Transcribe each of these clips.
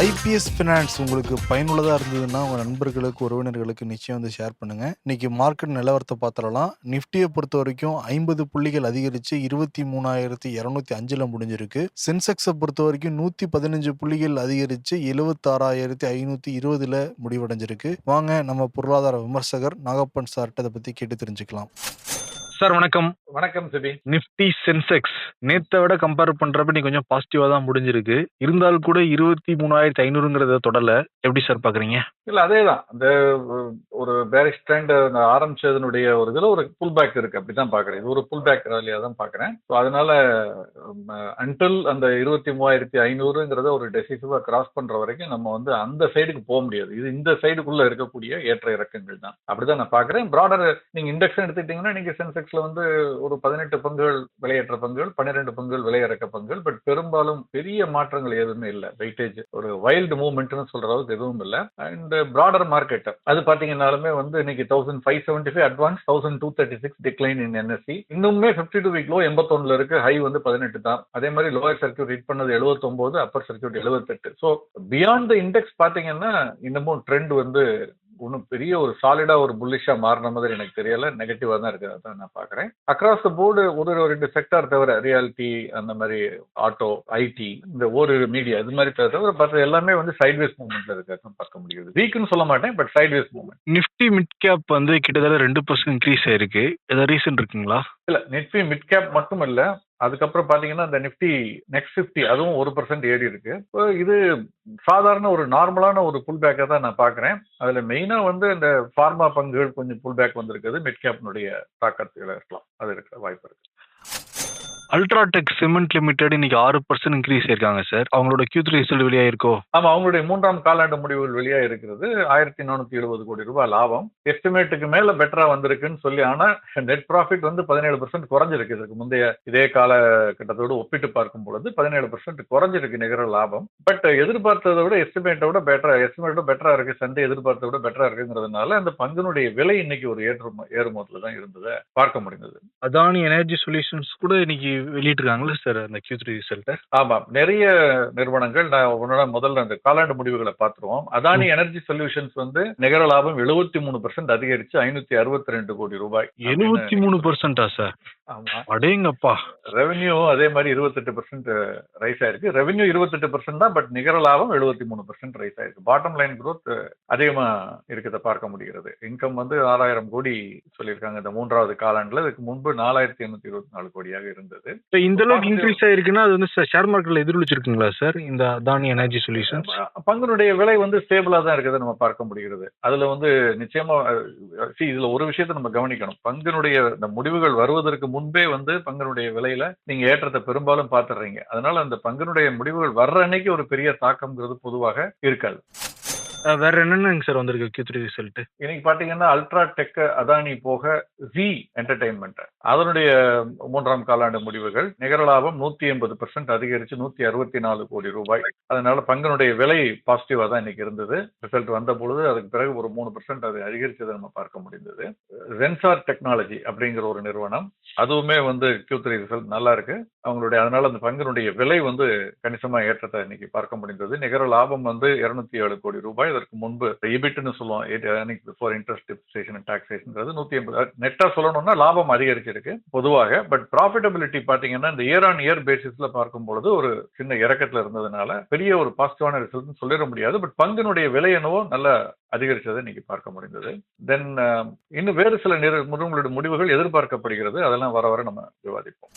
IPS finance உங்களுக்கு பயனுள்ளதாக இருந்ததுன்னா உங்கள் நண்பர்களுக்கு உறவினர்களுக்கு நிச்சயம் வந்து ஷேர் பண்ணுங்கள் இன்றைக்கி மார்க்கெட் நிலவரத்தை பார்த்துடலாம். நிஃப்டியை பொறுத்த வரைக்கும் ஐம்பது புள்ளிகள் அதிகரித்து இருபத்தி மூணாயிரத்தி இரநூத்தி அஞ்சில் முடிஞ்சிருக்கு. சென்செக்ஸை பொறுத்த வரைக்கும் நூற்றி பதினஞ்சு புள்ளிகள் அதிகரித்து எழுபத்தாறாயிரத்தி ஐநூற்றி இருபதில் முடிவடைஞ்சிருக்கு. வாங்க நம்ம பொருளாதார விமர்சகர் நாகப்பன் சார்கிட்ட அதை பற்றி கேட்டு தெரிஞ்சுக்கலாம். சார் வணக்கம். வணக்கம் சிபி. நிஃப்டி சென்செக்ஸ் நேத்தை விட கம்பேர் பண்றப்ப நீ கொஞ்சம் பாசிட்டிவா தான் முடிஞ்சிருக்கு. இருந்தாலும் கூட இருபத்தி மூணாயிரத்தி ஐநூறுங்கிறத தொடல. எப்படி சார் பாக்குறீங்க? இல்ல அதேதான். அந்த ஒரு பேரிஷ் ட்ரெண்ட் ஆரம்பிச்சதனுடைய ஒரு இதுல ஒரு புல் பேக் இருக்கு. அப்படிதான் பாக்குறேன். இது ஒரு புல் பேக் ரேலியா தான் பாக்குறேன். ஸோ அதனால அன்டில் அந்த இருபத்தி மூவாயிரத்தி ஐநூறுங்கிறத ஒரு டெசிசிவா கிராஸ் பண்ற வரைக்கும் நம்ம வந்து அந்த சைடுக்கு போக முடியாது. இது இந்த சைடுக்குள்ள இருக்கக்கூடிய ஏற்ற இறக்கங்கள் தான். அப்படிதான் நான் பாக்குறேன். ப்ராடர் நீங்க இண்டெக்ஸ் எடுத்துக்கிட்டீங்கன்னா நீங்க சென்செக்ஸ்ல வந்து ஒரு பதினெட்டு பங்குகள் விலையேற்ற பங்குகள் பன்னிரெண்டு பங்குகள் விலையிறக்க பங்குகள் பட் பெரும்பாலும் பெரிய மாற்றங்கள் எதுவுமே இல்லை. வெயிட்டேஜ் ஒரு வைல்டு மூவ்மெண்ட்னு சொல்ற அளவுக்கு எதுவும் இல்லை. அண்ட் ப்ராடர் மார்க்கெட் அது பாத்தீங்கன்னாலுமே வந்து இன்னைக்கு thousand five seventy five advance thousand two thirty six decline in NSE இன்னுமே ஃபிஃப்டி டூ வீக் லோ எண்பத்தொன்னுல இருக்கு ஹை வந்து பதினெட்டு தான். அதே மாதிரி லோயர் சர்க்கியூட் ஹிட் பண்ணது 79 upper circuit 78 so beyond the index பாத்தீங்கன்னா இன்னமும் ட்ரெண்ட் வந்து ஒன்றும் பெரிய ஒரு சாலிடா ஒரு புல்லிஷா மாறின மாதிரி எனக்கு தெரியல. நெகட்டிவா தான் இருக்கு அதான் நான் பாக்குறேன் அக்ராஸ் த போர்டு ஒரு ரெண்டு செக்டார் தவிர ரியாலிட்டி அந்த மாதிரி ஆட்டோ ஐடி இந்த ஒரு மீடியா இது மாதிரி தவிர பார்த்து எல்லாமே வந்து சைட்வேஸ் மூவ்மெண்ட்ல இருக்கு பார்க்க முடியுது. வீக்னு சொல்ல மாட்டேன் but sideways movement Nifty mid cap வந்து கிட்டத்தட்ட ரெண்டு பர்சன்ட் இன்க்ரீஸ் ஆயிருக்கு. ஏதாவது ரீசன் இருக்குங்களா? இல்ல நிஃப்டி மிட் கேப் மட்டும் இல்ல அதுக்கப்புறம் பாத்தீங்கன்னா இந்த நிஃப்டி நெக்ஸ்ட் ஃபிஃப்டி அதுவும் ஒரு பர்சன்ட் ஏறி இருக்கு. இப்போ இது சாதாரண ஒரு நார்மலான ஒரு புல் பேக்கை தான் நான் பாக்குறேன். அதுல மெயினா வந்து இந்த ஃபார்மா பங்குகள் கொஞ்சம் புல் பேக் வந்திருக்குது. மிட் கேப்னுடைய தாக்கத்தில் இருக்கலாம். அது இருக்கிற வாய்ப்பு இருக்கு. அல்ட்ராடெக் சிமெண்ட் லிமிடெட் இன்னைக்கு ஆறு பர்சன்ட் இன்க்ரீஸ் ஆயிருக்காங்க சார் அவங்களோட கியூ த்ரீ ரிசல்ட் வெளியாயிருக்கோ? ஆமா அவங்களுடைய மூன்றாம் காலாண்டு முடிவுகள் வெளியா இருக்கிறது ஆயிரத்தி நானூத்தி எழுபது கோடி ரூபாய் லாபம். எஸ்டிமேட்டுக்கு மேல பெட்டரா வந்திருக்குன்னு சொல்லி ஆனா நெட் ப்ராஃபிட் வந்து பதினேழு பர்சன்ட் குறைஞ்சிருக்கு. இதுக்கு முந்தைய இதே கால கட்டத்தோடு ஒப்பிட்டு பார்க்கும் பொழுது பதினேழு பர்சன்ட் குறைஞ்சிருக்கு நிகர லாபம். பட் எதிர்பார்த்ததை விட எஸ்டிமேட்டை விட பெட்டரா எஸ்டிமேட்டோட பெட்டரா இருக்கு சந்தை எதிர்பார்த்ததை விட பெட்டரா இருக்குங்கிறதுனால அந்த பங்கினுடைய விலை இன்னைக்கு ஒரு ஏற்று ஏறுமோதுல தான் இருந்ததை பார்க்க முடிந்தது. அதானி எனர்ஜி சொல்யூஷன்ஸ் கூட இன்னைக்கு வெளியிட்டிருக்காங்களே சார் அந்த கியூ த்ரீ ரிசல்ட்டை ஆமா நிறைய நிறுவனங்கள் நான் உன்னோட முதல்ல அந்த காலாண்டு முடிவுகளை பார்த்துருவோம். அதானி எனர்ஜி சொல்யூஷன்ஸ் வந்து நிகர லாபம் எழுபத்தி மூணு பர்சன்ட் அதிகரிச்சு ஐநூத்தி அறுபத்தி ரெண்டு கோடி ரூபாய் எழுபத்தி மூணு பர்சன்டா சார்? அடேங்கப்பா. ரெவென்யூ அதே மாதிரி இருபத்தெட்டு பர்சன்ட் ரைஸ் ஆயிருக்கு. ரெவென்யூ இருபத்தெட்டு பர்சன்ட் தான் பட் நிகர லாபம் எழுபத்தி மூணு பர்சன்ட் ரைஸ் ஆயிருக்கு. பாட்டம் லைன் growth அதிகமா இருக்கிறத பார்க்க முடிகிறது. இன்கம் வந்து ஆறாயிரம் கோடி சொல்லியிருக்காங்க இந்த மூன்றாவது காலாண்டுல. இதுக்கு முன்பு நாலாயிரத்தி எண்ணூத்தி இருபத்தி நாலு கோடியாக இருந்தது. இந்த அளவுக்கு இன்க்ரீஸ் ஆயிருக்குன்னா அது வந்து ஷேர் மார்க்கெட்ல எதிரொலிச்சிருக்குங்களா சார் இந்த அதானி எனர்ஜி சொல்யூஷன்ஸ் பங்கினுடைய விலை வந்து ஸ்டேபிளா தான் இருக்கிறத நம்ம பார்க்க முடிகிறது. அதுல வந்து நிச்சயமா see, இதுல ஒரு விஷயத்தை நம்ம கவனிக்கணும். பங்கினுடைய இந்த முடிவுகள் வருவதற்கு முன்பே வந்து பங்கினுடைய விலையில நீங்க ஏற்றத்தை பெரும்பாலும் பார்த்துடுறீங்க. அதனால அந்த பங்கினுடைய முடிவுகள் வர்ற அன்னைக்கு ஒரு பெரிய தாக்கம்ங்கிறது பொதுவாக இருக்காது. வேற என்னென்னங்க சார் வந்திருக்கு கியூ த்ரீ ரிசல்ட் இன்னைக்கு பாத்தீங்கன்னா அல்ட்ரா டெக் அதானி போக ஜி என்டர்டைன்மெண்ட் அதனுடைய மூன்றாம் காலாண்டு முடிவுகள் நிகர லாபம் நூத்தி எண்பது பெர்சென்ட் அதிகரிச்சு நூத்தி அறுபத்தி நாலு கோடி ரூபாய். அதனால பங்கனுடைய விலை பாசிட்டிவா தான் இன்னைக்கு இருந்தது. ரிசல்ட் வந்த பொழுது அதுக்கு பிறகு ஒரு மூணு பெர்சென்ட் அது அதிகரிச்சதை நம்ம பார்க்க முடிந்தது. ரென்சார் டெக்னாலஜி அப்படிங்கிற ஒரு நிறுவனம் அதுவுமே வந்து கியூ த்ரீ ரிசல்ட் நல்லா இருக்கு. அவங்களுடைய அதனால அந்த பங்கினுடைய விலை வந்து கணிசமா ஏற்றத்தை இன்னைக்கு பார்க்க முடிந்தது. நிகர லாபம் வந்து இருநூத்தி ஏழு கோடி ரூபாய். இதற்கு முன்பு இபிட்னு சொல்லுவோம். பிஃபோர் இன்ட்ரெஸ்ட் டிப்டேஷன் அண்ட் டாக்ஸேஷன்ங்கிறது நூத்தி எண்பது. நெட்டா சொல்லணும்னா லாபம் அதிகரிச்சிருக்கு பொதுவாக. பட் ப்ராஃபிட்டபிலிட்டி பாத்தீங்கன்னா இந்த இயர் ஆன் இயர் பேசிஸ்ல பார்க்கும் பொழுது ஒரு சின்ன இறக்கத்துல இருந்ததுனால பெரிய ஒரு பாசிட்டிவான ரிசல்ட் சொல்லிட முடியாது. பட் பங்கினுடைய விலை என்னவோ நல்ல அதிகரிச்சதை இன்னைக்கு பார்க்க முடிந்தது. தென் இன்னும் வேறு சில நிறுவனங்களுடைய முடிவுகள் எதிர்பார்க்கப்படுகிறது. அதெல்லாம் வர வர நம்ம விவாதிப்போம்.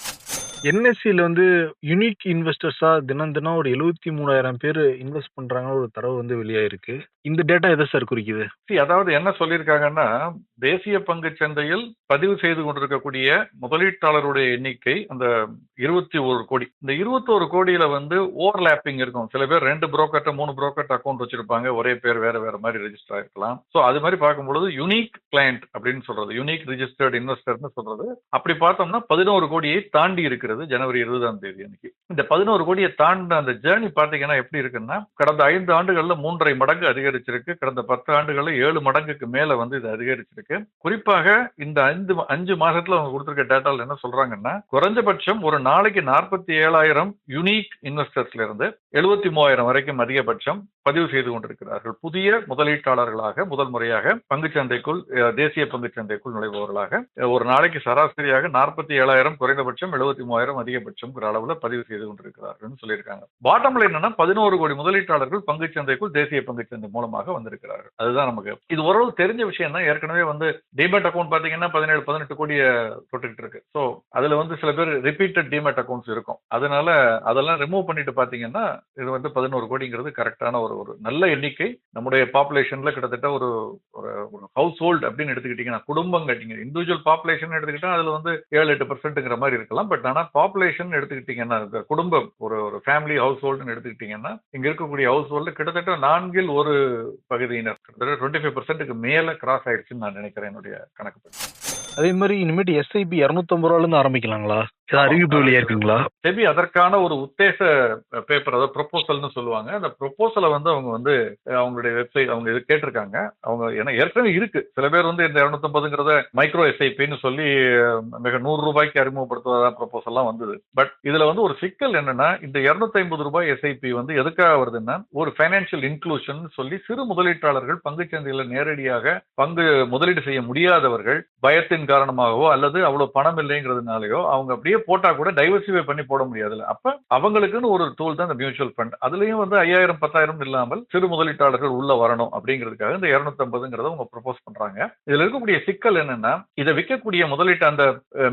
என்எஸ்சியில் வந்து யூனிக் இன்வெஸ்டர்ஸா தினம் தினம் ஒரு எழுபத்தி மூணாயிரம் பேர் இன்வெஸ்ட் பண்றாங்கன்னு ஒரு தரவு வந்து வெளியாயிருக்கு. இந்த டேட்டா எதை சார் குறிக்குது? See, அதாவது என்ன சொல்லியிருக்காங்கன்னா தேசிய பங்கு சந்தையில் பதிவு செய்து கொண்டிருக்கக்கூடிய முதலீட்டாளருடைய எண்ணிக்கை அந்த இருபத்தி ஒரு கோடி. இந்த இருபத்தோரு கோடியில வந்து ஓவர்லாப்பிங் இருக்கும். சில பேர் ரெண்டு புரோக்கர்ட்ட மூணு புரோக்கர்ட்ட அக்கௌண்ட் வச்சிருப்பாங்க. ஒரே பேர் வேற வேற மாதிரி ரெஜிஸ்டர் ஆயிருக்கலாம். ஸோ அது மாதிரி பார்க்கும்பொழுது யூனிக் கிளையண்ட் அப்படின்னு சொல்றது யூனிக் ரிஜிஸ்டர்ட் இன்வெஸ்டர்னு சொல்றது அப்படி பார்த்தோம்னா பதினோரு கோடியை தாண்டி இருக்கிறது ஜனவரி இருபதாம் தேதி அன்னைக்கு. இந்த பதினோரு கோடியை தாண்டின அந்த ஜேர்னி பார்த்தீங்கன்னா எப்படி இருக்குன்னா கடந்த ஐந்து ஆண்டுகள்ல மூன்றரை மடங்கு அதிகரிச்சிருக்கு. கடந்த பத்து ஆண்டுகள்ல ஏழு மடங்குக்கு மேல வந்து இது அதிகரிச்சிருக்கு. குறிப்பாக இந்த ஐந்து அஞ்சு மாசத்துல அவங்க கொடுத்திருக்க டேட்டால என்ன சொல்றாங்கன்னா குறைஞ்சபட்சம் ஒரு நாளைக்கு நாற்பத்தி ஏழாயிரம் யுனிக் இன்வெஸ்டர்ஸ்ல இருந்து எழுபத்தி மூவாயிரம் வரைக்கும் அதிகபட்சம் பதிவு செய்து கொண்டிருக்கிறார்கள். புதிய முதலீட்டாளர்களாக முதல் முறையாக பங்குச்சந்தைக்குள் தேசிய பங்குச்சந்தைக்குள் நுழைபவர்களாக ஒரு நாளைக்கு சராசரியாக நாற்பத்தி ஏழாயிரம் குறைந்தபட்சம் எழுபத்தி மூவாயிரம் அதிகபட்சம் அளவில் பதிவு செய்து கொண்டிருக்கிறார்கள் சொல்லியிருக்காங்க. பாட்டம்ல என்னன்னா பதினோரு கோடி முதலீட்டாளர்கள் பங்குச்சந்தைக்குள் தேசிய பங்குச்சந்தை மூலமாக வந்திருக்கிறார்கள். அதுதான் நமக்கு இது ஓரளவு தெரிஞ்ச விஷயம் தான். ஏற்கனவே வந்து டிமெட் அக்கௌண்ட் பாத்தீங்கன்னா பதினேழு பதினெட்டு கோடியை தொட்டுக்கிட்டு இருக்கு. ஸோ அதுல வந்து சில பேர் ரிப்பீட்டட் டிமெட் அக்கௌண்ட்ஸ் இருக்கும். அதனால அதெல்லாம் ரிமூவ் பண்ணிட்டு பாத்தீங்கன்னா இது வந்து பதினோரு கோடிங்கிறது கரெக்டான ஒரு ஒரு நல்ல எண்ணிக்கை. நம்முடைய பாப்புலேஷன்ல கிட்டத்தட்ட ஒரு ஒரு ஹவுஸ் ஹோல்டு அப்படின்னு எடுத்துக்கிட்டீங்கன்னா குடும்பம் கட்டிங்க இண்டிவிஜுவல் பாப்புலேஷன் எடுத்துக்கிட்டா அதுல வந்து ஏழு எட்டு பர்சன்ட்ங்கிற மாதிரி இருக்கலாம். பட் ஆனா பாப்புலேஷன் எடுத்துக்கிட்டீங்கன்னா குடும்பம் ஒரு ஒரு ஃபேமிலி ஹவுஸ் ஹோல்டுன்னு எடுத்துக்கிட்டீங்கன்னா இங்க இருக்கக்கூடிய ஹவுஸ் ஹோல்டு கிட்டத்தட்ட நான்கில் ஒரு பகுதியினர். கிட்டத்தட்ட டுவெண்ட்டி ஃபைவ் பர்சன்ட்டுக்கு மேல கிராஸ் ஆயிடுச்சுன்னு நான் நினைக்கிறேன் என்னுடைய கணக்கு அதே மாதிரி இனிமேட்டு எஸ்ஐபி இரநூத்தம்பது ரூபால இருந்து ஆரம்பிக்கலாங்களா? ஏதாவது அறிவிப்பு வழியா இருக்குங்களா செபி அதற்கான ஒரு உத்தேச பேப்பர் அதாவது ப்ரொபோசல்னு சொல்லுவாங்க. அந்த ப்ரொபோசலை வந்து அவங்க வந்து அவங்களுடைய வெப்சைட் அவங்க இது கேட்டிருக்காங்க. அவங்க ஏன்னா ஏற்கனவே இருக்கு. சில பேர் வந்து இந்த இரநூத்தம்பதுங்கிறத மைக்ரோ எஸ்ஐபின்னு சொல்லி மிக நூறு ரூபாய்க்கு அறிமுகப்படுத்துவதா ப்ரொபோசல்லாம் வந்தது. பட் இதுல வந்து ஒரு சிக்கல் என்னன்னா இந்த இரநூத்தி ஐம்பது ரூபாய் எஸ்ஐபி வந்து எதுக்காக வருதுன்னா ஒரு ஃபைனான்சியல் இன்க்ளூஷன் சொல்லி சிறு முதலீட்டாளர்கள் பங்குச்சந்தையில நேரடியாக பங்கு முதலீடு செய்ய முடியாதவர்கள் பயத்தின் காரணமாகவோ அல்லது அவ்வளவு பணம் இல்லைங்கிறதுனாலயோ அவங்க அப்படியே போட்டா கூட டைவர்சிஃபை பண்ணி போட முடியாதுல்ல. அப்ப அவங்களுக்குன்னு ஒரு டூல் தான் இந்த மியூச்சுவல் ஃபண்ட் அதுலயும் வந்து ஐயாயிரம் பத்தாயிரம் இல்லாமல் சிறு முதலீட்டாளர்கள் உள்ள வரணும் அப்படிங்கிறதுக்காக இந்த இருநூத்தி ஐம்பதுங்கிறத அவங்க ப்ரொபோஸ் பண்றாங்க. இதுல இருக்கக்கூடிய சிக்கல் என்னன்னா இதை விற்கக்கூடிய முதலீட்டு அந்த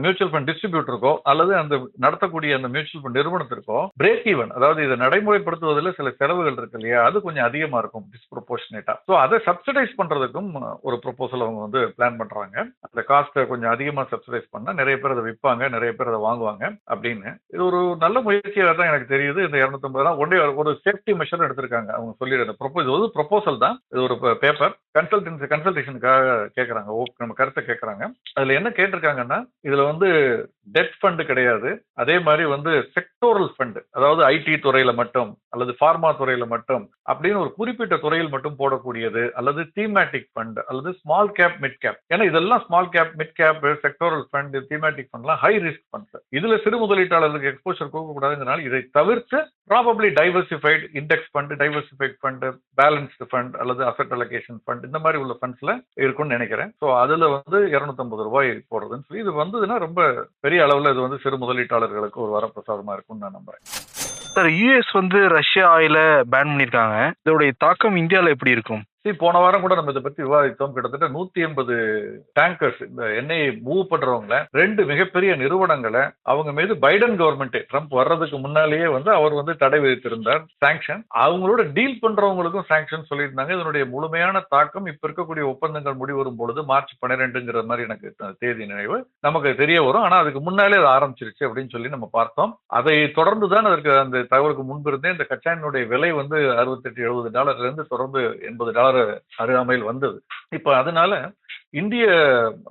மியூச்சுவல் ஃபண்ட் டிஸ்ட்ரிபியூட்டருக்கோ அல்லது அந்த நடத்தக்கூடிய அந்த மியூச்சுவல் ஃபண்ட் நிறுவனத்திற்கோ பிரேக் ஈவன் அதாவது இதை நடைமுறைப்படுத்துவதில் சில செலவுகள் இருக்கு இல்லையா? அது கொஞ்சம் அதிகமா இருக்கும் டிஸ்ப்ரொபோர்ஷனேட்டா ஸோ அதை சப்சிடைஸ் பண்றதுக்கும் ஒரு ப்ரொபோசல் அவங்க வந்து பிளான் பண்றாங்க. அந்த காஸ்ட் காஸ்ட்டை கொஞ்சம் அதிகமா சப்சிடைஸ் பண்ணால் நிறைய பேர் அதை விற்பாங்க நிறைய பேர் அதை வாங்குவாங்க அப்படின்னு. இது ஒரு நல்ல முயற்சியாக தான் எனக்கு தெரியுது. இந்த இரநூத்தம்பது ரூபா ஒன்றே ஒரு சேஃப்டி மெஷர் எடுத்திருக்காங்க. அவங்க சொல்லிடுற ப்ரொபோஸ் இது வந்து ப்ரொபோசல் தான். இது ஒரு பேப்பர் கன்சல்டன்சி கன்சல்டேஷனுக்காக கேட்குறாங்க ஓ நம்ம கருத்தை கேட்குறாங்க அதில் என்ன கேட்டிருக்காங்கன்னா இதில் வந்து டெட் ஃபண்டு கிடையாது. அதே மாதிரி வந்து செக்டோரல் ஃபண்டு அதாவது ஐடி துறையில் மட்டும் அல்லது ஃபார்மா துறையில் மட்டும் அப்படின்னு ஒரு குறிப்பிட்ட துறையில் மட்டும் போடக்கூடியது அல்லது தீமேட்டிக் ஃபண்ட் அல்லது ஸ்மால் கேப் மிட் கேப் ஏன்னா இதெல்லாம் small cap mid cap sectoral fund thematic ஃபண்ட்லாம் high risk funds இதில் சிறு முதலீட்டாளர்களுக்கு எக்ஸ்போஷர் கொடுக்கக்கூடாதுங்கிறனால இதை தவிர்த்து probably diversified index fund diversified fund balanced fund அல்லது அசட் அலோகேஷன் ஃபண்ட் இந்த மாதிரி உள்ள ஃபண்ட்ஸ்ல இருக்கும்னு நினைக்கிறேன். ஸோ அதுல வந்து இருநூத்தம்பது ரூபாய் போடுறதுன்னு சொல்லி இது வந்ததுன்னா ரொம்ப பெரிய அளவுல இது வந்து சிறு முதலீட்டாளர்களுக்கு ஒரு வரப்பிரசாதமா இருக்கும்னு நான் நம்புறேன். சார் யூஎஸ் வந்து ரஷ்யா ஆயில பேன் பண்ணியிருக்காங்க இதோடைய தாக்கம் இந்தியால எப்படி இருக்கும்? சரி போன வாரம் கூட நம்ம இதை பத்தி விவாதித்தோம். கிட்டத்தட்ட நூத்தி எண்பது டேங்கர்ஸ் இந்த எண்ணெயை மூவ் பண்றவங்கள ரெண்டு மிகப்பெரிய நிறுவனங்களை அவங்க மீது பைடன் கவர்மெண்ட் ட்ரம்ப் வர்றதுக்கு முன்னாலேயே வந்து அவர் வந்து தடை விதித்திருந்தார் சாங்ஷன் அவங்களோட டீல் பண்றவங்களுக்கும் சாங்ஷன் சொல்லியிருந்தாங்க. இதனுடைய முழுமையான தாக்கம் இப்ப இருக்கக்கூடிய ஒப்பந்தங்கள் முடிவரும் பொழுது மார்ச் பன்னிரெண்டுங்கிற மாதிரி எனக்கு தேதி நினைவு. நமக்கு தெரிய வரும். ஆனா அதுக்கு முன்னாலே அது ஆரம்பிச்சிருச்சு அப்படின்னு சொல்லி நம்ம பார்த்தோம். அதை தொடர்ந்து தான் அதற்கு அந்த தகவலுக்கு முன்பு இருந்தே இந்த கச்சா விலை வந்து அறுபத்தெட்டு எழுபது டாலர்ல இருந்து தொடர்ந்து எண்பது டாலர் அருகாமையில் வந்தது. இப்ப அதனால இந்திய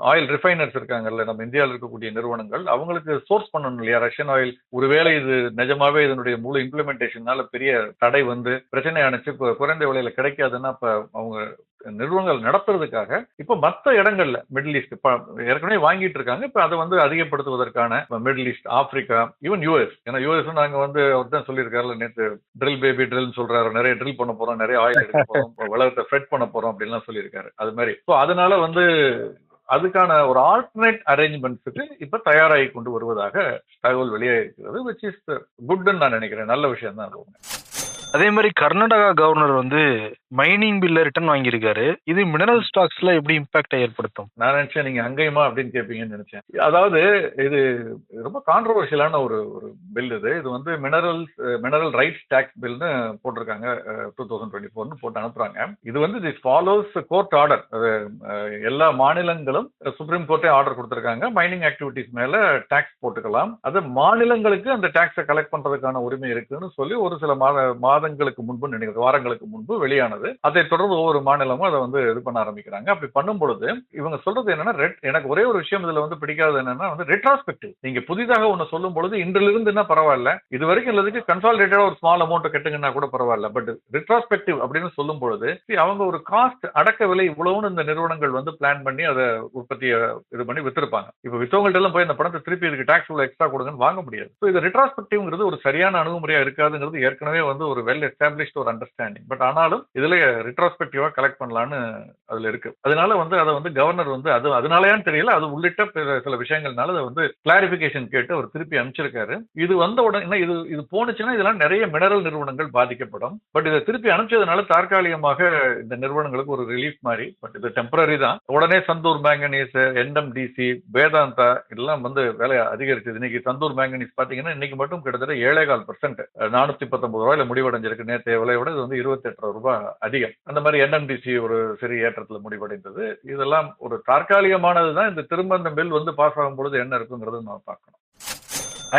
ஆயில் ரிஃபைனர்ஸ் இருக்காங்கல்ல நம்ம இந்தியாவில் இருக்கக்கூடிய நிறுவனங்கள் அவங்களுக்கு சோர்ஸ் பண்ணணும் இல்லையா? ரஷ்யன் ஆயில் ஒருவேளை இது நிஜமாவே இதனுடைய முழு இம்ப்ளிமெண்டேஷனால பெரிய தடை வந்து பிரச்சனை அணைச்சு குறைந்த விலையில கிடைக்காதுன்னா இப்ப அவங்க நிறுவனங்கள் நடத்துறதுக்காக இப்ப மத்த இடங்கள்ல மிடில் ஈஸ்ட் ஏற்கனவே வாங்கிட்டு இருக்காங்க. இப்ப அதை வந்து அதிகப்படுத்துவதற்கான Middle East Africa even US ஏன்னா யூஎஸ் நாங்க வந்து அவர் தான் சொல்லியிருக்காருல நேற்று ட்ரில் பேபி ட்ரில் சொல்றாரு. நிறைய ட்ரில் பண்ண போறோம். நிறைய ஆயில் எடுக்க போறோம். உலகத்தை ஃப்ரெட் பண்ண போறோம் அப்படின்லாம் சொல்லியிருக்காரு. அது மாதிரி. ஸோ அதனால வந்து அதுக்கான ஒரு ஆல்டர்னேட் அரேஞ்ச்மெண்ட்ஸுக்கு இப்ப தயாராகி கொண்டு வருவதாக தகவல் வெளியாகிருக்கிறது விச் இஸ் குட்னு நான் நினைக்கிறேன். நல்ல விஷயம் தான் அது. அதே மாதிரி கர்நாடகா கவர்னர் வந்து மைனிங் பில்ல ரிட்டர்ன் வாங்கியிருக்காரு. இது மினரல் ஸ்டாக்ஸ்ல எப்படி இம்பாக்டை ஏற்படுத்தும்? நான் நினைச்சேன் நீங்க அங்கேயுமா அப்படின்னு கேட்பீங்கன்னு நினைச்சேன். அதாவது இது ரொம்ப கான்ட்ரவர்ஷியலான ஒரு ஒரு பில் இது. இது வந்து மினரல்ஸ் மினரல் ரைட்ஸ் டேக்ஸ் பில்னு போட்டிருக்காங்க டூ தௌசண்ட் டுவெண்ட்டி ஃபோர்னு போட்டு அனுப்புறாங்க. இது வந்து திஸ் ஃபாலோஸ் கோர்ட் ஆர்டர் எல்லா மாநிலங்களும் சுப்ரீம் கோர்ட்டே ஆர்டர் கொடுத்துருக்காங்க. மைனிங் ஆக்டிவிட்டிஸ் மேல டாக்ஸ் போட்டுக்கலாம். அது மாநிலங்களுக்கு அந்த டாக்ஸை கலெக்ட் பண்றதுக்கான உரிமை இருக்குன்னு சொல்லி ஒரு சில மாத மாதங்களுக்கு முன்பு நினைக்கிறேன் வாரங்களுக்கு முன்பு வெளியானது. அதை தொடர்ந்து ஒவ்வொரு மாநிலமும் அதை வந்து இது பண்ண ஆரம்பிக்கிறாங்க. அப்படி பண்ணும் பொழுது இவங்க சொல்றது என்னன்னா எனக்கு ஒரே ஒரு விஷயம் இதுல வந்து பிடிக்காது என்னன்னா வந்து ரெட்ராஸ்பெக்டிவ் நீங்க புதிதாக ஒண்ணு சொல்லும் பொழுது இன்றிலிருந்துன்னா பரவாயில்ல. இது வரைக்கும் இல்லதுக்கு கன்சாலிடேட்டடா ஒரு ஸ்மால் அமௌண்ட் கட்டுங்கன்னா கூட பரவாயில்ல. பட் ரெட்ராஸ்பெக்டிவ் அப்படின்னு சொல்லும் பொழுது அவங்க ஒரு காஸ்ட் அடக்க விலை இவ்வளவுன்னு இந்த நிறுவனங்கள் வந்து பிளான் பண்ணி அதை உற்பத்தியை இது பண்ணி வித்திருப்பாங்க. இப்ப வித்தவங்கள்ட்ட எல்லாம் போய் இந்த பணத்தை திருப்பி இதுக்கு டாக்ஸ் உள்ள எக்ஸ்ட்ரா கொடுங்கன்னு வாங்க முடியாது. ஸோ இது ரெட்ராஸ்பெக்டிவ்ங்கிறது ஒரு சரியான அணுகுமுறையா இருக்காதுங்கிறது ஏற்கனவே வந்து ஒரு வெல் எஸ்டாப்ளிஷ்ட் ஒரு அண்டர்ஸ்டாண்டிங் பட் ஆனாலும் இதுல ரிட்ரோஸ்பெக்டிவா கலெக்ட் பண்ணலான்னு அதுல இருக்கு. அதனால வந்து அதை வந்து கவர்னர் வந்து அது அதனாலயான்னு தெரியல அது உள்ளிட்ட பிற சில விஷயங்கள்னால அதை வந்து கிளாரிபிகேஷன் கேட்டு அவர் திருப்பி அனுப்பிச்சிருக்காரு. இது வந்த உடனே இது இது போனுச்சுன்னா இதெல்லாம் நிறைய மினரல் நிறுவனங்கள் பாதிக்கப்படும். பட் இதை திருப்பி அனுப்பிச்சதுனால தற்காலிகமாக இந்த நிறுவனங்களுக்கு ஒரு ரிலீஃப் மாதிரி பட் இது டெம்பரரி தான். உடனே சந்தூர் மேங்கனீஸ் என்எம்டிசி வேதாந்தா இதெல்லாம் வந்து விலை அதிகரிச்சது. இன்னைக்கு சந்தூர் மேங்கனீஸ் பாத்தீங்கன்னா இன்னைக்கு மட்டும் கிட்டத்தட்ட ஏழே கால் பர்சன்ட் நானூத்தி பத்தொன்பது ரூபாயில குறைஞ்சிருக்கு நேற்றைய விட இது வந்து இருபத்தி எட்டு ரூபாய் அதிகம். அந்த மாதிரி என்எம்டிசி ஒரு சிறிய ஏற்றத்துல முடிவடைந்தது. இதெல்லாம் ஒரு தற்காலிகமானது தான் இந்த திரும்ப அந்த பில் வந்து பாஸ் ஆகும் பொழுது என்ன இருக்குங்கிறது நம்ம பார்க்கணும்.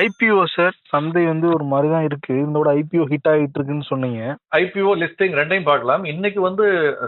ஐபிஓ சார் சந்தை வந்து ஒரு மாதிரி தான் இருக்கு இதோட ஐபிஓ ஹிட் ஆகிட்டு இருக்குன்னு சொன்னீங்க. ஐபிஓ லிஸ்டிங் ரெண்டையும் பார்க்கலாம். இன்னைக்கு வந்து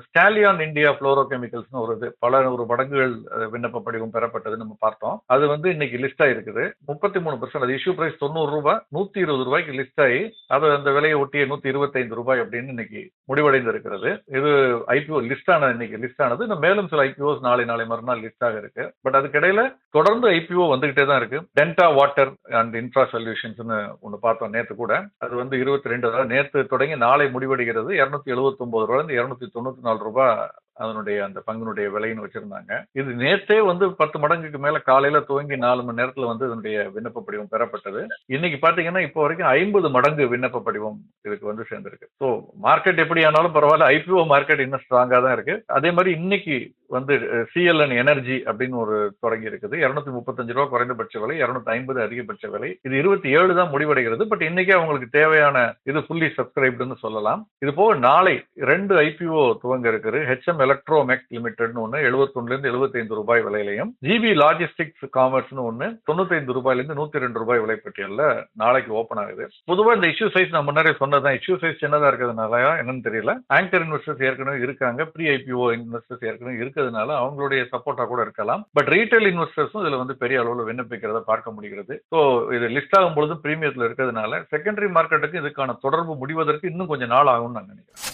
ஸ்டாலியான் இந்தியா புளோரோ கெமிக்கல்ஸ்னு ஒரு இது பல ஒரு மடங்குகள் விண்ணப்ப படிவம் பெறப்பட்டது நம்ம பார்த்தோம். அது வந்து இன்னைக்கு லிஸ்ட் ஆயிருக்குது. முப்பத்தி மூணு பர்சன்ட் அது இஷ்யூ பிரைஸ் தொண்ணூறு ரூபாய் நூத்தி இருபது ரூபாய்க்கு லிஸ்ட் ஆகி அது அந்த விலையை ஒட்டிய நூத்தி இருபத்தைந்து ரூபாய் அப்படின்னு இன்னைக்கு முடிவடைந்து இருக்கிறது இது ஐபிஓ லிஸ்ட் ஆன இன்னைக்கு லிஸ்ட் ஆனது. இன்னும் மேலும் சில ஐபிஓஸ் நாளை நாளை மறுநாள் லிஸ்ட் ஆக இருக்கு. பட் அதுக்கிடையில தொடர்ந்து ஐபிஓ வந்துகிட்டே தான் இருக்கு. டென்டா வாட்டர் அண்ட் இன்ஃப்ரா சொல்யூஷன்ஸ்னு ஒன்று பார்த்தோம் நேற்று கூட. அது வந்து இருபத்தி ரெண்டு ரூபா நேற்று தொடங்கி நாளை முடிவடைகிறது. இரநூத்தி எழுபத்தொம்பது ஒன்பது ரூபாய் இருநூத்தி நாலு ரூபாய் அதனுடைய அந்த பங்கினுடைய விலைன்னு வச்சிருந்தாங்க. இது நேற்றே வந்து பத்து மடங்குக்கு மேல காலையில துவங்கி நாலு மணி நேரத்துல வந்து இதனுடைய விண்ணப்ப படிவம் பெறப்பட்டது. இன்னைக்கு பாத்தீங்கன்னா இப்போ வரைக்கும் ஐம்பது மடங்கு விண்ணப்ப படிவம் இதுக்கு வந்து சேர்ந்திருக்கு. ஸோ மார்க்கெட் எப்படி ஆனாலும் பரவாயில்ல ஐபிஓ மார்க்கெட் இன்னும் ஸ்ட்ராங்கா தான் இருக்கு. அதே மாதிரி இன்னைக்கு வந்து சிஎல்என் எனர்ஜி அப்படின்னு ஒரு தொடங்கி இருக்குது. இருநூத்தி முப்பத்தஞ்சு ரூபா குறைந்தபட்ச விலை இருநூத்தி ஐம்பது அதிகபட்ச விலை. இது இருபத்தி ஏழு தான் முடிவடைகிறது பட் இன்னைக்கே அவங்களுக்கு தேவையான இது ஃபுல்லி சப்ஸ்கிரைப்டுன்னு சொல்லலாம். இது போக நாளை ரெண்டு ஐபிஓ துவங்க இருக்குது. ஹெச்எம் எலக்ட்ரோமேக் லிமிடெட்னு ஒன்று எழுபத்தொன்னுல இருந்து எழுபத்தைந்து ரூபாய் விலையிலையும். ஜிபி லாஜிஸ்டிக்ஸ் காமர்ஸ்னு ஒன்று தொண்ணூத்தைந்து ரூபாயிலிருந்து நூத்தி ரெண்டு ரூபாய் விலை பட்டியல்ல நாளைக்கு ஓப்பன் ஆகுது. பொதுவாக இந்த இஷ்யூ சைஸ் நான் முன்னாடியே சொன்னதான் இஷ்யூ சைஸ் சின்னதாக இருக்கிறதுனால என்னன்னு தெரியல. ஆங்கர் இன்வெஸ்டர்ஸ் ஏற்கனவே இருக்காங்க ப்ரீ ஐபிஓ இன்வெஸ்டர்ஸ் ஏற்கனவே இருக்கு இருக்கிறதுனால அவங்களுடைய சப்போர்ட்டா கூட இருக்கலாம். பட் ரீட்டைல் இன்வெஸ்டர்ஸும் இதுல வந்து பெரிய அளவில் விண்ணப்பிக்கிறத பார்க்க முடிகிறது. ஸோ இது லிஸ்ட் ஆகும் பொழுது பிரீமியத்தில் இருக்கிறதுனால செகண்டரி மார்க்கெட்டுக்கு இதுக்கான தொடர்பு முடிவதற்கு இன்னும் கொஞ்சம் நாள் ஆகும்னு நான் நினைக்கிறேன்.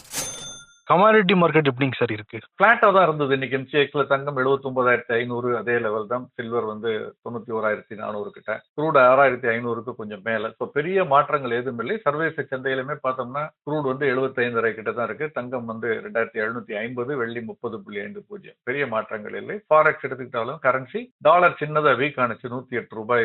கமாடிட்டி மார்க்கெட் எப்படிங்க சார் இருக்கு? பிளாட்டா தான் இருந்தது. இன்னைக்கு எம்சிஎக்ஸ்ல தங்கம் எழுபத்தி ஒன்பதாயிரத்தி ஐநூறு அதே லெவல் தான். சில்வர் வந்து தொண்ணூத்தி ஓராயிரத்தி நானூறு கிட்ட க்ரூட் ஆறாயிரத்தி ஐநூறுக்கு கொஞ்சம் மேல. ஸோ பெரிய மாற்றங்கள் எதுவும் இல்லை. சர்வதேச சந்தையிலுமே பார்த்தோம்னா க்ரூட் வந்து எழுபத்தைந்தரை கிட்ட தான் இருக்கு. தங்கம் வந்து ரெண்டாயிரத்தி எழுநூத்தி ஐம்பது வெள்ளி முப்பது புள்ளி ஐந்து பூஜ்ஜியம். பெரிய மாற்றங்கள் இல்லை. ஃபாரெக்ஸ் எடுத்துக்கிட்டாலும் கரன்சி டாலர் சின்னதா வீக் ஆனிச்சு. நூத்தி எட்டு ரூபாய்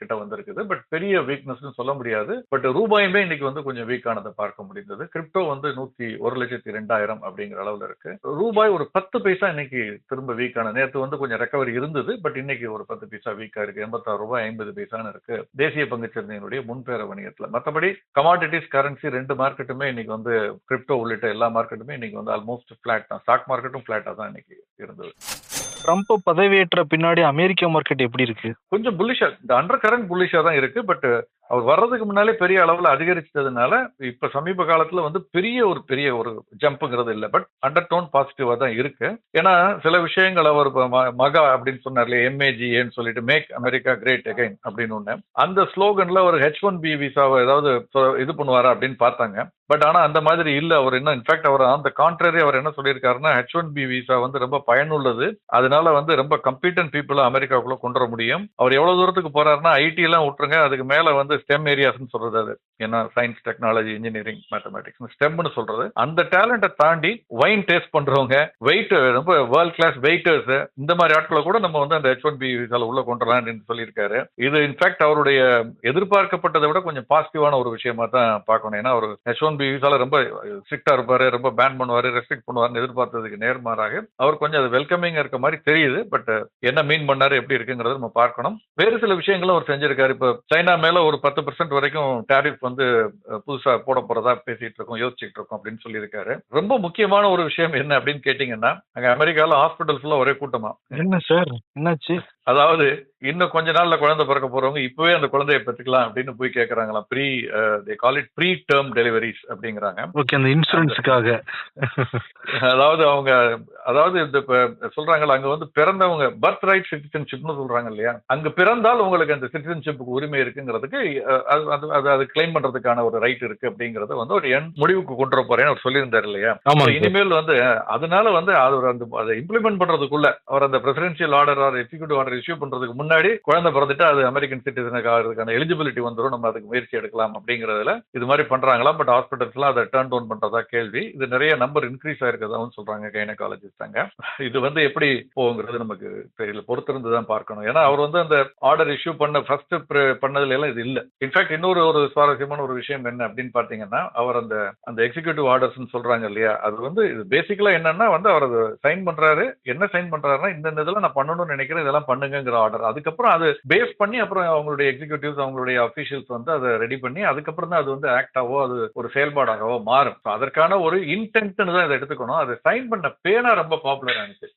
கிட்ட வந்திருக்குது. பட் பெரிய வீக்னஸ்னு சொல்ல முடியாது. பட் ரூபாயுமே இன்னைக்கு வந்து கொஞ்சம் வீக் ஆனதை பார்க்க முடிந்தது. கிரிப்டோ வந்து நூத்தி ஒரு லட்சத்தி ரெண்டாயிரம் அப்படிங்கிற அளவுல இருக்கு. ரூபாய் ஒரு பத்து பைசா இன்னைக்கு திரும்ப வீக் ஆன நேற்று வந்து கொஞ்சம் ரெக்கவரி இருந்தது பட் இன்னைக்கு ஒரு பத்து பைசா வீக்கா இருக்கு. எண்பத்தாறு ரூபாய் ஐம்பது பைசான்னு இருக்கு. தேசிய பங்குச்சந்தையினுடைய முன்பேர வணிகத்துல மற்றபடி கமாடிட்டிஸ் கரன்சி ரெண்டு மார்க்கெட்டுமே இன்னைக்கு வந்து கிரிப்டோ உள்ளிட்ட எல்லா மார்க்கெட்டுமே இன்னைக்கு வந்து ஆல்மோஸ்ட் ஃபிளாட் தான். ஸ்டாக் மார்க்கெட்டும் ஃபிளாட்டா தான் இன்னைக்கு இருந்தது. ட்ரம்ப் பதவியேற்ற பின்னாடி அமெரிக்க மார்க்கெட் எப்படி இருக்கு? கொஞ்சம் புல்லிஷா இந்த அண்டர் கரண்ட் புல்லிஷா தான் இருக்கு பட் அவர் வர்றதுக்கு முன்னாலே பெரிய அளவில் அதிகரிச்சதுனால இப்ப சமீப காலத்துல வந்து பெரிய ஒரு பெரிய ஒரு ஜம்ப்புங்கிறது இல்லை. பட் அண்டர் டோன் பாசிட்டிவா தான் இருக்கு. ஏன்னா சில விஷயங்கள் அவர் ம- மகா அப்படின்னு சொன்னார்ல எம்ஏஜிஏன்னு சொல்லிட்டு மேக் அமெரிக்கா கிரேட் அகைன் அப்படின்னு ஒண்ணு. அந்த ஸ்லோகன்ல ஒரு ஹெச் ஒன் பி விசாவை ஏதாவது இது பண்ணுவாரா அப்படின்னு பார்த்தாங்க. பட் ஆனால் அந்த மாதிரி இல்லை. அவர் என்ன இன்ஃபேக்ட் அவர் அந்த கான்ட்ரரி அவர் என்ன சொல்லியிருக்காருன்னா ஹெச் ஒன் பி விசா வந்து ரொம்ப பயனுள்ளது. அதனால வந்து ரொம்ப கம்பீட்டன் பீப்புளை அமெரிக்காவுக்குள்ள கொண்டு வர முடியும். அவர் எவ்வளவு தூரத்துக்கு போறாருன்னா ஐடி எல்லாம் விட்டுருங்க. அதுக்கு மேல வந்து ஸ்டெம் ஏரியாஸ்னு சொல்றது அது. ஏன்னா சயின்ஸ் டெக்னாலஜி இன்ஜினியரிங் மேத்தமேட்டிக்ஸ் ஸ்டெம்னு சொல்றது. அந்த டேலண்ட்டை தாண்டி வைன் டேஸ்ட் பண்றவங்க வெயிட் ரொம்ப வேர்ல்ட் கிளாஸ் வெயிட்டர்ஸ் இந்த மாதிரி ஆட்களை கூட நம்ம வந்து அந்த ஹெச் ஒன் பி விசால உள்ள கொண்டு வரலாம் அப்படின்னு சொல்லியிருக்காரு. இது இன்ஃபேக்ட் அவருடைய எதிர்பார்க்கப்பட்டதை விட கொஞ்சம் பாசிட்டிவான ஒரு விஷயமா தான் பார்க்கணும். ஏன்னா அவர் ஹெச் ஒன் பி விசால ரொம்ப ஸ்ட்ரிக்டா இருப்பாரு ரொம்ப பேன் பண்ணுவாரு ரெஸ்ட்ரிக்ட் பண்ணுவாருன்னு எதிர்பார்த்ததுக்கு நேர்மாறாக. அவர் கொஞ்சம் அது வெல்கமிங் இருக்க மாதிரி தெரியுது. பட் என்ன மீன் பண்ணாரு எப்படி இருக்குங்கிறத நம்ம பார்க்கணும். வேறு சில விஷயங்களும் அவர் செஞ்சிருக்காரு. இப்போ சைனா மேல ஒரு பத்து பர்சன்ட் வரைக்கும் டேரிஃப் வந்து புதுசா போட போறதா பேசிட்டு இருக்கோம் யோசிச்சுட்டு இருக்கோம் அப்படின்னு சொல்லியிருக்காரு. ரொம்ப முக்கியமான ஒரு விஷயம் என்ன அப்படின்னு கேட்டீங்கன்னா அங்க அமெரிக்கால ஹாஸ்பிட்டல் ஃபுல்லா ஒரே கூட்டமா. என்ன சார்? என்னாச்சு? அதாவது இன்னும் கொஞ்ச நாள்ல குழந்தை பிறக்க போறவங்க இப்பவே அந்த குழந்தைய பெற்றுக்கலாம் அப்படின்னு போய் கேக்குறாங்களாம். Pre they call it pre term deliveries அப்படிங்கிறாங்க. ஓகே அந்த இன்சூரன்ஸுக்காக அதாவது அவங்க அதாவது இந்த இப்ப சொல்றாங்கல்ல அங்க வந்து பிறந்தவங்க பர்த் ரைட் சிட்டிசன்ஷிப்னு சொல்றாங்க இல்லையா? அங்க பிறந்தால் உங்களுக்கு அந்த சிட்டிசன்ஷிப்புக்கு உரிமை இருக்குங்கிறதுக்கு அது அது- அது கிளைம் பண்றதுக்கான ஒரு ரைட் இருக்கு அப்படிங்கறத வந்து ஒரு எண் முடிவுக்கு கொண்டு வர போறேன்னு அவர் சொல்லியிருந்தாரு இல்லையா? இனிமேல் வந்து அதனால வந்து அது ஒரு அந்த அதை இம்ப்ளிமெண்ட் பண்றதுக்குள்ள அவர் அந்த presidential order or executive order issue பண்றதுக்கு முன்னாடி குழந்தை பிறந்துட்டு அது அமெரிக்கன் சிட்டிசனுக்கு ஆகிறதுக்கான எலிஜிபிலிட்டி வந்துடும் நம்ம அதுக்கு முயற்சி எடுக்கலாம் அப்படிங்கறதுல இது மாதிரி பண்றாங்களா பட் ஹாஸ்பிட்டல்ஸ்லாம் அதை டர்ன் டவுன் பண்றதா கேள்வி. இது நிறைய நம்பர் இன்க்ரீஸ் ஆயிருக்கதாவும் சொல்றாங்க கைனகாலஜிஸ்ட் அங்க. இது வந்து எப்படி போகுங்கிறது நமக்கு தெரியல. பொறுத்திருந்து தான் பார்க்கணும். ஏன்னா அவர் வந்து அந்த ஆர்டர் இஷ்யூ பண்ண ஃபர்ஸ்ட் பண்ணதுல எல்லாம் இது இல்ல. இன்ஃபேக்ட் இன்னொரு ஒரு சுவாரஸ்யமான ஒரு விஷயம் என்ன அப்படின்னு பாத்தீங்கன்னா அவர் அந்த அந்த எக்ஸிகியூட்டிவ் ஆர்டர்ஸ் சொல்றாங்க இல்லையா? அது வந்து இது பேசிக்கலா என்னன்னா வந்து அவர் சைன் பண்றாரு. என்ன சைன் பண்றாருன்னா இந்த இதெல்லாம் நான் பண்ணணும்னு நினைக்கிறேன். இதெல்லாம் பண்ணுங்கிற ஆர்டர் அதுக்கப்புறம் அது பேஸ் பண்ணி அப்புறம் அவங்களுடைய எக்ஸிகியூட்டிவ்ஸ் அவங்களுடைய அபிஷியல்ஸ் வந்து அதை ரெடி பண்ணி அதுக்கப்புறம் தான் அது வந்து ஆக்டாவோ அது ஒரு செயல்பாடாகவோ மாறும். அதற்கான ஒரு இன்டென்ட்னு தான் இதை எடுத்துக்கணும். அதை சைன் பண்ண பேனா ரொம்ப பாப்புலர் ஆனிச்சு.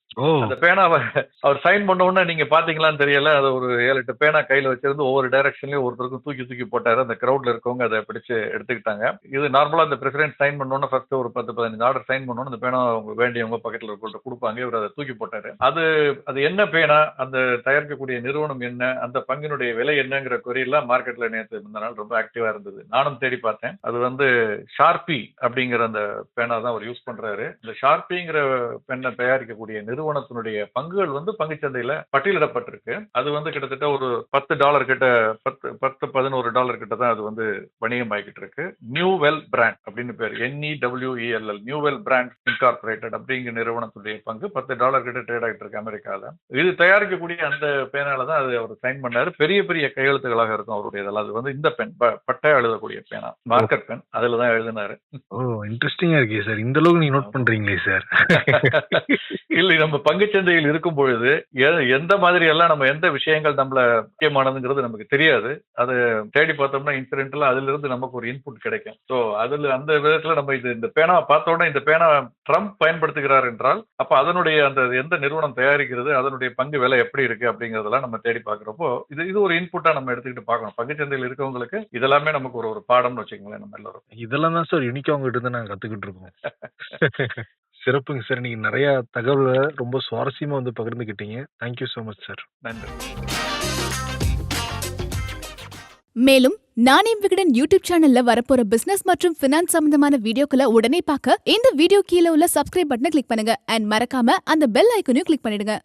அந்த பேனாவை அவர் சைன் பண்ண உடனே நீங்க பாத்தீங்களான்னு தெரியல. அது ஒரு ஏழு எட்டு பேனா கையில வச்சிருந்து ஒவ்வொரு டைரக்ஷன்லயும் ஒருத்தருக்கும் தூக்கி தூக்கி போட்டாரு. அந்த கிரௌட்ல இருக்கவங்க அதை பிடிச்சு எடுத்துக்கிட்டாங்க. இது நார்மலா அந்த பிரசிடென்ட் சைன் பண்ணோன்னு ஃபர்ஸ்ட் ஒரு பத்து பதினஞ்சு ஆர்டர் சைன் பண்ணோன்னு அந்த பேனா அவங்க வேண்டியவங்க பக்கத்துல இருக்கவங்கள்ட்ட கொடுப்பாங்க. இவர் அதை தூக்கி போட்டாரு. அது அது என்ன பேனா? அந்த தயாரிக்கக்கூடிய நிறுவனம் என்ன அந்த பங்கினுடைய விலை என்னங்கிற கொரியெல்லாம் மார்க்கெட்ல நேற்று இந்த நாள் ரொம்ப ஆக்டிவா இருந்தது. நானும் தேடி பார்த்தேன். அது வந்து ஷார்பி அப்படிங்கிற அந்த பேனா தான் அவர் யூஸ் பண்றாரு. இந்த ஷார்பிங்கிற பெண்ணை தயாரிக்கக்கூடிய நிறுவனத்தினுடைய பங்குகள் வந்து பங்குச்சந்தையில பட்டியலிடப்பட்டிருக்கு. அது வந்து கிட்டத்தட்ட ஒரு பத்து டாலர் கிட்ட பத்து பத்து பதினோரு டாலர் கிட்ட தான் அது வந்து வணிகம் ஆகிட்டு இருக்கு நியூ வெல் பிராண்ட் அப்படின்னு பேர் N E W E L L new well brand incorporated அப்படிங்கிற நிறுவனத்துடைய பங்கு பத்து டாலர் கிட்ட ட்ரேட் ஆகிட்டு இருக்கு அமெரிக்காவில் இது தயாரிக்கக்கூடிய அந்த பேனால தான் அது அவர் சைன் பண்ணாரு. பெரிய பெரிய கையெழுத்துக்களாக இருக்கும் அவருடைய அது வந்து இந்த பென் பட்டை எழுதக்கூடிய பேனா. Marker pen. அதுல தான் எழுதினாரு. ஓ இன்ட்ரெஸ்டிங்கா இருக்கே சார் இந்த அளவுக்கு நீங்க நோட் பண்றீங்களே சார் இல்லை நம்ம பங்குச்சந்தையில் இருக்கும் பொழுது எந்த மாதிரி எல்லாம் நம்ம எந்த விஷயங்கள் நம்மள முக்கியமானதுங்கிறது நமக்கு தெரியாது. அது தேடி பார்த்தோம்னா இன்சிடென்ட்ல அதுல இருந்து நமக்கு ஒரு இன்புட் கிடைக்கும். சோ அதுல அந்த விதத்துல நம்ம இது இந்த பேனா பார்த்த உடனே இந்த பேனா ட்ரம்ப் பயன்படுத்துகிறார் என்றால் அப்ப அதனுடைய அந்த எந்த நிறுவனம் தயாரிக்கிறது அதனுடைய பங்கு விலை எப்படி இருக்கு? அப்படிங்கறதெல்லாம் நம்ம தேடி பார்க்கறப்போ இது இது ஒரு இன்புட்டா நம்ம எடுத்துக்கிட்டு பார்க்கணும். பங்குச்சந்தையில் இருக்கவங்களுக்கு இதெல்லாமே நமக்கு ஒரு ஒரு பாடம்னு வச்சுக்கோங்களேன் நம்ம எல்லாரும். இதெல்லாம் தான் சார் யூனிக்கா உங்ககிட்ட இருந்து நாங்க கத்துக்கிட்டு இருக்கோம். சிறப்புங்க சார். நீங்க நிறைய தகவலை ரொம்ப சுவாரஸ்யமா வந்து பகிர்ந்துக்கிட்டீங்க. தேங்க்யூ so மச் சார் நன்றி. மேலும் நாணயம் விகடன் யூடியூப் சேனல்ல வரப்போற பிசினஸ் மற்றும் பினான்ஸ் சம்பந்தமான வீடியோக்களை உடனே பார்க்க இந்த வீடியோ கீழே உள்ள சப்ஸ்கிரைப் பட்டனை கிளிக் பண்ணுங்க. அண்ட் மறக்காம அந்த பெல் ஐக்கனையும் கிளிக் பண்ணிடுங்க.